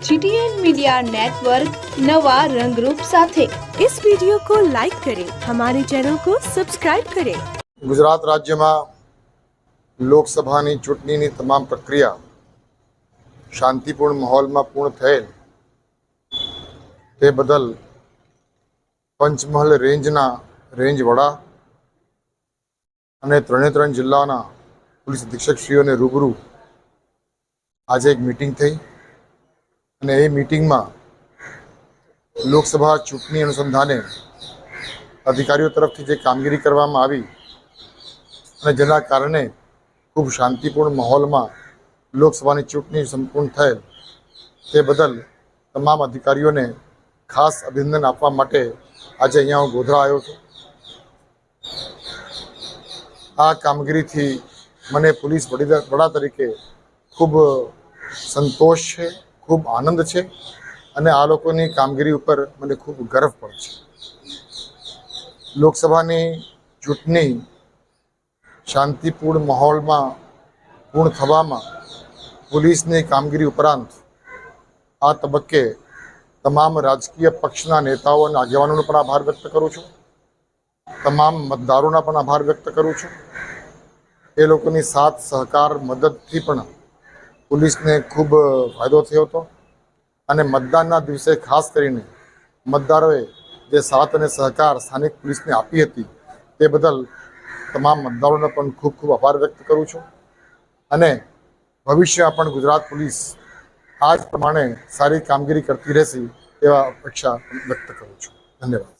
GTN media network नवा रंगरूप સાથે इस वीडियो को लाइक करें हमारे चैनल को सब्सक्राइब करें ગુજરાત રાજ્યમાં લોકસભાની ચૂંટણીની તમામ પ્રક્રિયા શાંતિપૂર્ણ માહોલમાં પૂર્ણ થયેલ તે બદલ પંચમહાલ રેન્જના રેન્જ વડા અને ત્રણે ત્રણ જિલ્લાના પોલીસ અધિક્ષકશ્રીઓને રૂબરૂ આજે એક મિટિંગ થઈ અને એ મિટિંગમાં લોકસભા ચૂંટણી અનુસંધાને અધિકારીઓ તરફથી જે કામગીરી કરવામાં આવી અને જેના કારણે ખૂબ શાંતિપૂર્ણ માહોલમાં લોકસભાની ચૂંટણી સંપૂર્ણ થયેલ, તે બદલ તમામ અધિકારીઓને ખાસ અભિનંદન આપવા માટે આજે અહીંયા હું ગોધરા આવ્યો છું. આ કામગીરીથી મને પોલીસ વડા તરીકે ખૂબ સંતોષ છે. ખૂબ આનંદ છે અને આ લોકોની કામગીરી ઉપર મને ખૂબ ગર્વ પણ છે. લોકસભાની ચૂંટણી શાંતિપૂર્ણ માહોલમાં, પૂર્ણ થવામાં પોલીસની કામગીરી ઉપરાંત આ તબક્કે તમામ રાજકીય પક્ષના નેતાઓ અને આગેવાનોનો પણ આભાર વ્યક્ત કરું છું. તમામ મતદારોના પણ આભાર વ્યક્ત કરું છું. એ લોકોની સાથ, સહકાર, મદદથી પણ પોલીસને ખૂબ ફાયદો થયો હતો. અને મતદાનના દિવસે ખાસ કરીને મતદારોએ જે સાથ અને સહકાર સ્થાનિક પોલીસને આપી હતી, તે બદલ તમામ મતદારોનો પણ ખૂબ ખૂબ આભાર વ્યક્ત કરું છું. અને ભવિષ્યમાં પણ ગુજરાત પોલીસ આ જ પ્રમાણે સારી કામગીરી કરતી રહેશે, એવા અપેક્ષા વ્યક્ત કરું છું. ધન્યવાદ.